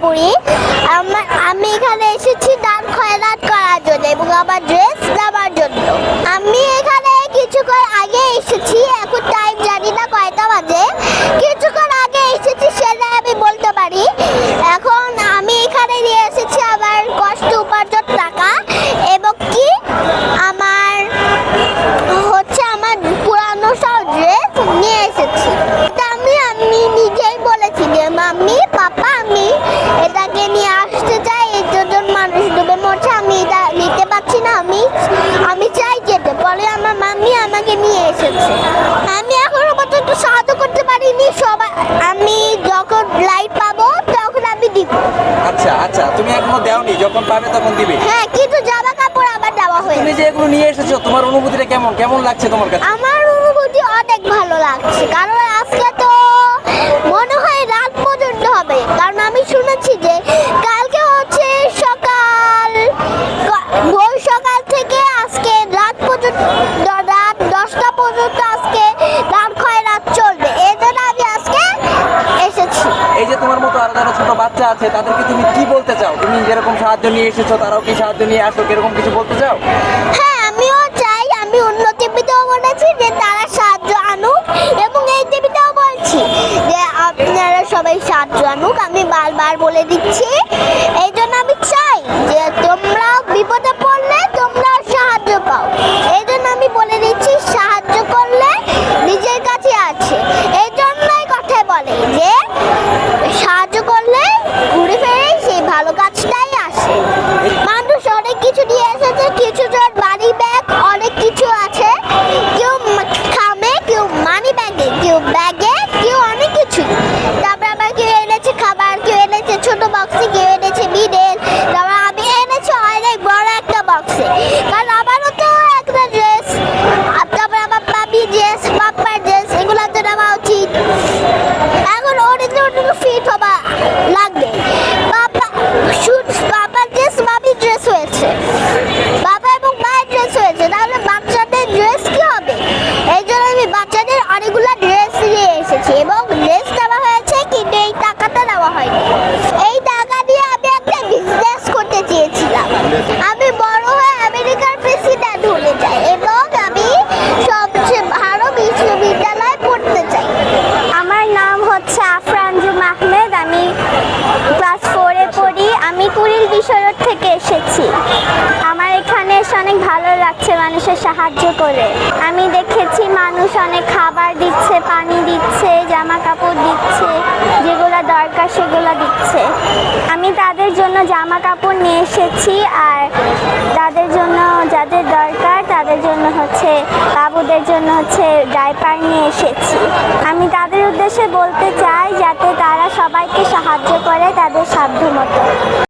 পড়ি আমার এসেছে। আমি এখনও পর্যন্ত সাহায্য করতে পারিনি সবাই আমি যখন লাইট পাবো তখন আমি দিব। আচ্ছা আচ্ছা তুমি এখনও দেওনি যখন পাবে তখন দিবে। হ্যাঁ কিন্তু জামা কাপড় আবার দেওয়া তুমি হয়েছে যে এগুলো নিয়ে এসেছ তোমার অনুভূতিটা কেমন? কেমন লাগছে তোমার কাছে? আমার অনুভূতি অনেক ভালো লাগছে কারণ আজকে তো মনে হয় রাত পর্যন্ত হবে কারণ আমি শুনেছি যে কালকে হচ্ছে সকাল ক- ভোর সকাল থেকে আজকে রাত পর্যন্ত দ- রাত দশটা পর্যন্ত আজকে রাত ক্ষয় রাত চলবে এই জন্য আমি আজকে এসেছি এই যে তোমার মতো আরও যারা ছোট বাচ্চা আছে, তাদেরকে তুমি কি বলতে চাও? তুমি যেরকম সাহায্য নিয়ে এসেছ, তারাও কি সাহায্য নিয়ে আসো? এরকম কিছু বলতে চাও? হ্যাঁ আমিও চাই, আমি অন্য টিভিতেও বলেছি যে তারা সাহায্য আনুক এবং এই টিভিতেও বলছি যে আপনারা সবাই সাহায্য আনুক, আমি বারবার বলে দিচ্ছি এই জন্য আমি চাই যে তোমরা বিপদে পড়লে তোমরা সাহায্য পাও এই জন্য আমি বলে দিচ্ছি সাহায্য করলে নিজের কাছে আছে এই জন্যই কথায় বলে যে সাহায্য করলে ঘুরে ফিরে সেই ভালো কাজটাই আসে মানুষ অনেক কিছু নিয়ে এসেছে কিছু জন মানি ব্যাগ অনেক কিছু আছে কেউ মা- খামে কেউ মানি ব্যাগে কেউ ব্যাগে কেউ অনেক কিছু তারপর আবার কেউ এনেছে খাবার কেউ এনেছে ছোট বক্সে কেউ এনেছে মিডেল তারপর আমি এনেছি অনেক বড় একটা বক্সে কারণ আমারও তো একটা ড্রেস তারপর আমার পাপি ড্রেস পাপ্পার ড্রেস এগুলো তো নেওয়া উচিত এখন অনেক ফিট হবা লাগবে। বাবা শুট বাবার ড্রেস মামি ড্রেস হয়েছে। বাবা এবং মায়ের ড্রেস হয়েছে, তাহলে বাচ্চাদের ড্রেস কি হবে? এই জন্য আমি বাচ্চাদের অনেকগুলো ড্রেস নিয়ে এসেছি এবং ড্রেস দেওয়া হয়েছে কিন্তু এই টাকাটা দেওয়া হয়নি এই টাকা দিয়ে আমি একটা বিজনেস করতে চেয়েছিলাম আমি বড় হয়ে আমেরিকার প্রেসিডেন্ট হতে চাই এবং আমি সবচেয়ে ভালো বিশ্ববিদ্যালয়ে পড়তে চাই আমার নাম হচ্ছে আফরানজুম আহমেদ আমি ক্লাস ফোরে পড়ি, আমি কুড়িল বিশ্বরোড থেকে এসেছি। আমার এখানে এসে অনেক ভালো লাগছে মানুষের সাহায্য করে। আমি দেখেছি মানুষ অনেক খাবার দিচ্ছে, পানি দিচ্ছে জামা কাপড় দিচ্ছে, যেগুলো দরকার সেগুলো দিচ্ছে। আমি তাদের জন্য জামা কাপড় নিয়ে এসেছি আর তাদের জন্য যাদের দরকার তাদের জন্য হচ্ছে বাবুদের জন্য হচ্ছে ডাইপার নিয়ে এসেছি। আমি তাদের উদ্দেশ্যে বলতে চাই যাতে তারা সবাইকে সাহায্য করে তাদের সাধ্য মতো